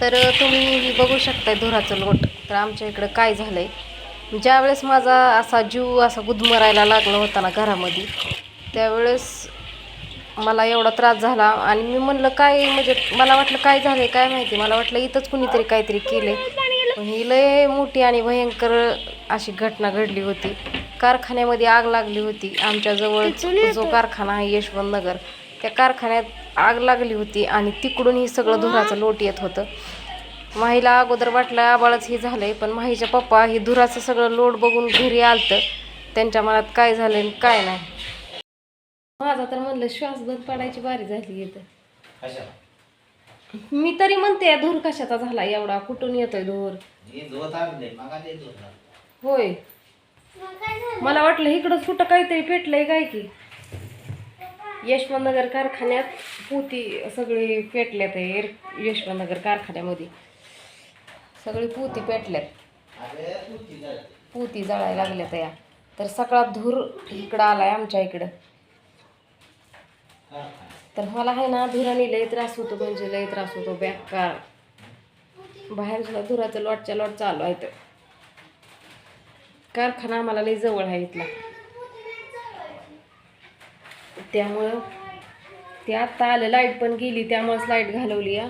तर तुम्ही बघू शकताय धुराचं लोट. तर आमच्या इकडं काय झालंय? ज्यावेळेस माझा असा जीव असा गुदमरायला लागला होता ना घरामध्ये त्यावेळेस मला एवढा त्रास झाला आणि मी म्हणलं काय म्हणजे मला वाटलं काय झालंय काय माहिती? मला वाटलं इथंच कुणीतरी काहीतरी केले ही लय मोठी आणि भयंकर अशी घटना घडली होती. कारखान्यामध्ये आग लागली होती. आमच्या जवळ जो कारखाना आहे यशवंत नगर त्या कारखान्यात आग लागली होती आणि तिकडून ही सगळं धुराचं लोट येत होतं. माहीला अगोदर वाटलं आबाळच हे झालंय पण माहीच्या पप्पा ही धुराचं सगळं लोड बघून घरी आलतं. त्यांच्या मनात काय झालंय आणि काय नाही. माझा तर म्हणलं श्वास बंद पडायची बारी झाली कशा मी तरी म्हणते धूर कशाचा झाला एवढा? कुठून येतोय धूर? होय. मला वाटलं इकडं कुठं काहीतरी पेटलंय काय की. यशवंतनगर कारखान्यात पोती सगळी पेटल्यात आहे यशवंतनगर कारखान्यामध्ये. सगळी पोती पेटल्यात. पोती जळायला लागल्यात या. तर सगळा धूर इकडं आलाय आमच्या इकडं. तर मला आहे ना धुराने लय त्रास होतो म्हणजे लय त्रास होतो बेकार. बाहेर सुद्धा धुराचं लॉटच्या लॉट चालू आहे तर कारखाना आम्हाला लय जवळ आहे इथला. त्यामुळं ते आत्ता आलं लाइट पण गेली त्यामुळंच लाइट घालवली या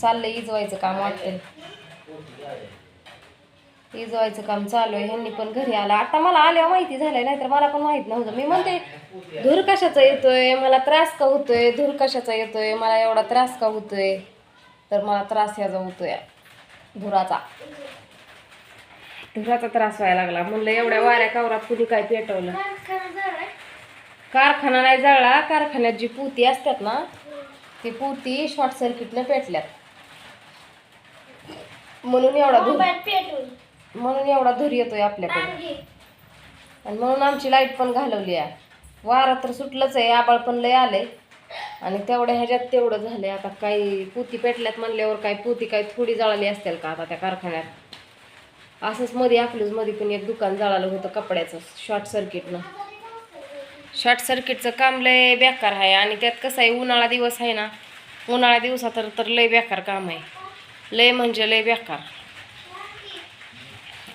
चाललं इजवायचं काम वाटतं इजवायचं काम चालू आहे ह्यांनी पण घरी आला. आता मला आल्या माहिती झालंय नाहीतर मला पण माहीत नव्हतं. मी म्हणते धूर कशाचा येतोय? मला त्रास का होतोय? धूर कशाचा येतोय? मला एवढा त्रास का होतोय? तर मला त्रास ह्याचा होतोय धुराचा. धुराचा त्रास व्हायला लागला. म्हणलं एवढ्या वाऱ्या कावरात कुणी काय पेटवलं? कारखाना नाही जळला कारखान्यात जी पुती असतात ना ती पुती शॉर्ट सर्किटनं पेटल्यात. म्हणून एवढा धूर म्हणून एवढा धूर येतोय आपल्याकडे. आणि म्हणून आमची लाइट पण घालवली आहे. वारा तर सुटलंच आहे आबाळ पण लय आलंय. आणि तेवढ्या ह्याच्यात तेवढं झालंय. आता काही पुती पेटल्यात म्हणल्यावर काही पुती काही थोडी जळाली असतील का आता त्या कारखान्यात? असंच मध्ये आपल्याच मध्ये पण एक दुकान जळालं होतं कपड्याचं शॉर्ट सर्किटनं शॉर्ट सर्किटचं काम लय बेकार आहे आणि त्यात कसं आहे उन्हाळा दिवस आहे ना उन्हाळा दिवसात तर तर लय बेकार काम आहे. लय म्हणजे लय बेकार.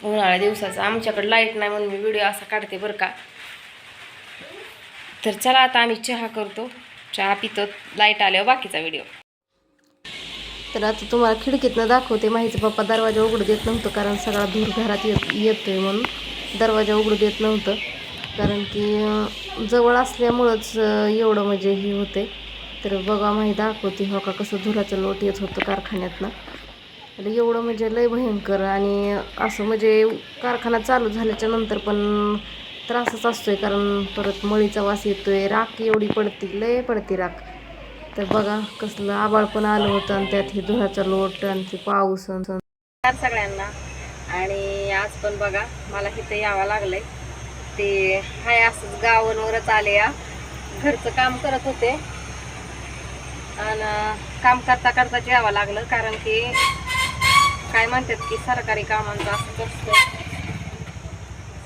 उन्हाळ्या दिवसाचं आमच्याकडे लाइट नाही म्हणून मी व्हिडिओ असा काढते बरं का. तर चला आता आम्ही चहा करतो. चहा पितो लाइट आल्यावर बाकीचा व्हिडिओ तर आता तुम्हाला खिडकीतनं दाखवते माहिती पप्पा दरवाजा उघडू देत नव्हतं कारण सगळा धूर घरात येत येतोय म्हणून. दरवाजा उघडू देत नव्हतं. कारण की जवळ असल्यामुळंच एवढं म्हणजे हे होते. तर बघा माही दाखवते हो का कसं धुराचं लोट येत होतं कारखान्यातनं. आणि एवढं म्हणजे लय भयंकर आणि असं म्हणजे कारखाना चालू झाल्याच्यानंतर पण त्रासच असतोय कारण परत मळीचा वास येतोय राख एवढी पडते लय पडते राख. तर बघा कसलं आबाळ पण आलं होतं आणि त्यात हे धुराचा लोट आणि ते पाऊस सगळ्यांना. आणि आज पण बघा मला इथं यावं लागलंय. ते हाय असंच गावांवरच आले या घरचं काम करत होते. आणि काम करता करता यावं लागलं कारण की काय म्हणतात की सरकारी कामांचं असंच असतं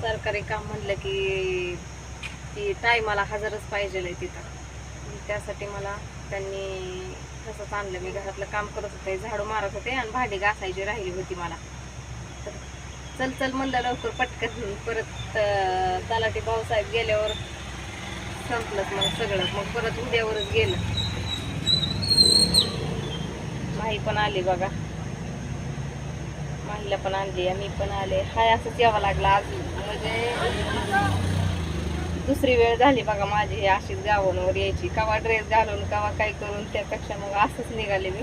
सरकारी काम म्हणलं की ती टायमाला हजरच पाहिजे तिथं. त्यासाठी मला त्यांनी तसंच आणलं. मी घरातलं काम करत होते झाडू मारत होते आणि भांडी घासायची राहिली होती मला. चल चल म्हणलं लवकर पटकन परत अं, तलाठी भाऊसाहेब गेल्यावर संपलंच मग सगळं. मग परत उद्यावरच गेलं. माही पण आली बघा. माहीला पण आणली मी पण आले. हाय असंच यावं लागलं आज म्हणजे दुसरी वेळ झाली बघा माझी हे अशीच गावांवर यायची. कवा ड्रेस घालून कवा काय करून त्यापेक्षा मग असंच निघाले मी.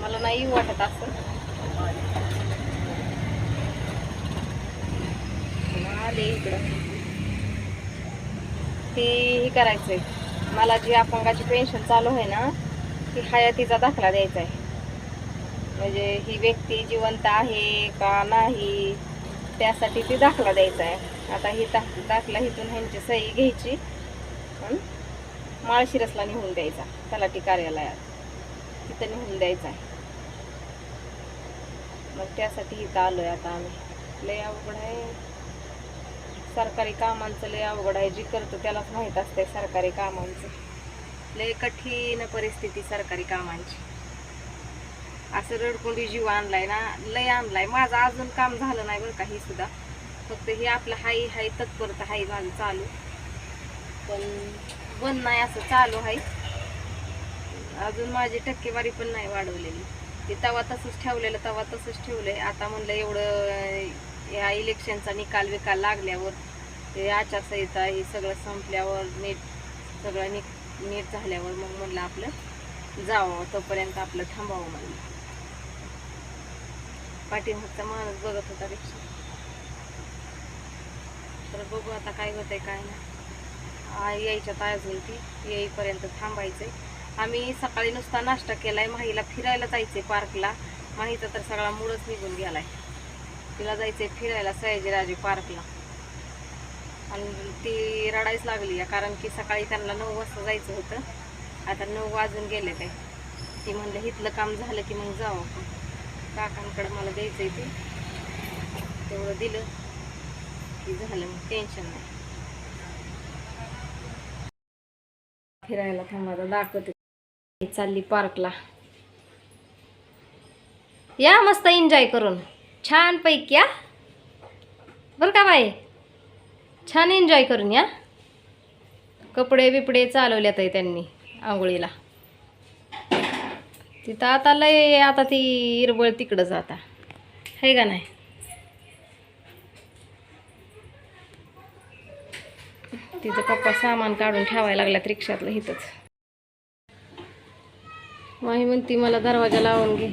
मला नाही वाटत असं. ते इकडं. ते हे करायचंय. मला जी अपंगाची पेन्शन चालू आहे ना ती हयातीचा दाखला द्यायचा आहे म्हणजे ही व्यक्ती जिवंत आहे का नाही त्यासाठी ती दाखला द्यायचा आहे आता ही दाख दाखला इथून ह्यांची सही घ्यायची. माळशिरसला निघून द्यायचा तलाठी कार्यालयात. तिथं निघून द्यायचा आहे मग त्यासाठी इथं आलोय आता आम्ही. लय अवघड आहे. सरकारी कामांचं लय अवघड आहे. जी करतो त्यालाच माहीत असते सरकारी कामांचं. लय कठीण परिस्थिती सरकारी कामांची. असं रडकुंडी जीव आणलाय ना लय आणलाय. माझं अजून काम झालं नाही बरं का ही सुद्धा. फक्त हे आपलं हाई हाई तत्परता हाई माझं चालू. पण बंद नाही असं चालू आहे अजून माझी टक्केवारी पण नाही वाढवलेली. ते तवा तसंच ठेवलेलं तवा तसंच ठेवलंय. आता म्हणलं एवढं ह्या या इलेक्शनचा निकाल विकाल लागल्यावर ते आचारसंहिता हे सगळं संपल्यावर नीट सगळं नि नीट झाल्यावर मग म्हणलं आपलं जावं तोपर्यंत आपलं थांबावं म्हणलं. पाठीमागचा माणूस बघत होता रिक्षा. तर बघू आता काय होतंय काय नाही. यायच्या यायच्यात होईल ती येईपर्यंत थांबायचंय. आम्ही सकाळी नुसता नाश्ता केलाय माहीला फिरायला जायचंय पार्कला माहीचा तर सगळा मूडच निघून गेलाय. तिला जायचंय फिरायला सयाजीराजे पार्कला. आणि ती रडायच लागली आहे कारण की सकाळी त्यांना नऊ वाजता जायचं होतं. आता नऊ वाजून गेले काय ती म्हणलं इथलं काम झालं की मग जाऊ आपण. काकांकडे मला द्यायचंय ते. तेवढं दिलं की झालं मग टेन्शन नाही. फिरायला थांबा दाखवते. चालली पार्कला. या मस्त एन्जॉय करून. छान पैकी या बरं का बाई? छान एन्जॉय करून या. कपडे बिपडे चालवल्यात आहे त्यांनी आंघोळीला. तिथं आता लय आता ती इरबळ तिकडं जाता. आहे का नाही? तिचं पप्पा सामान काढून ठेवायला लागल्यात रिक्षातलं इथंच माही म्हणती मला दरवाजा लावून घे.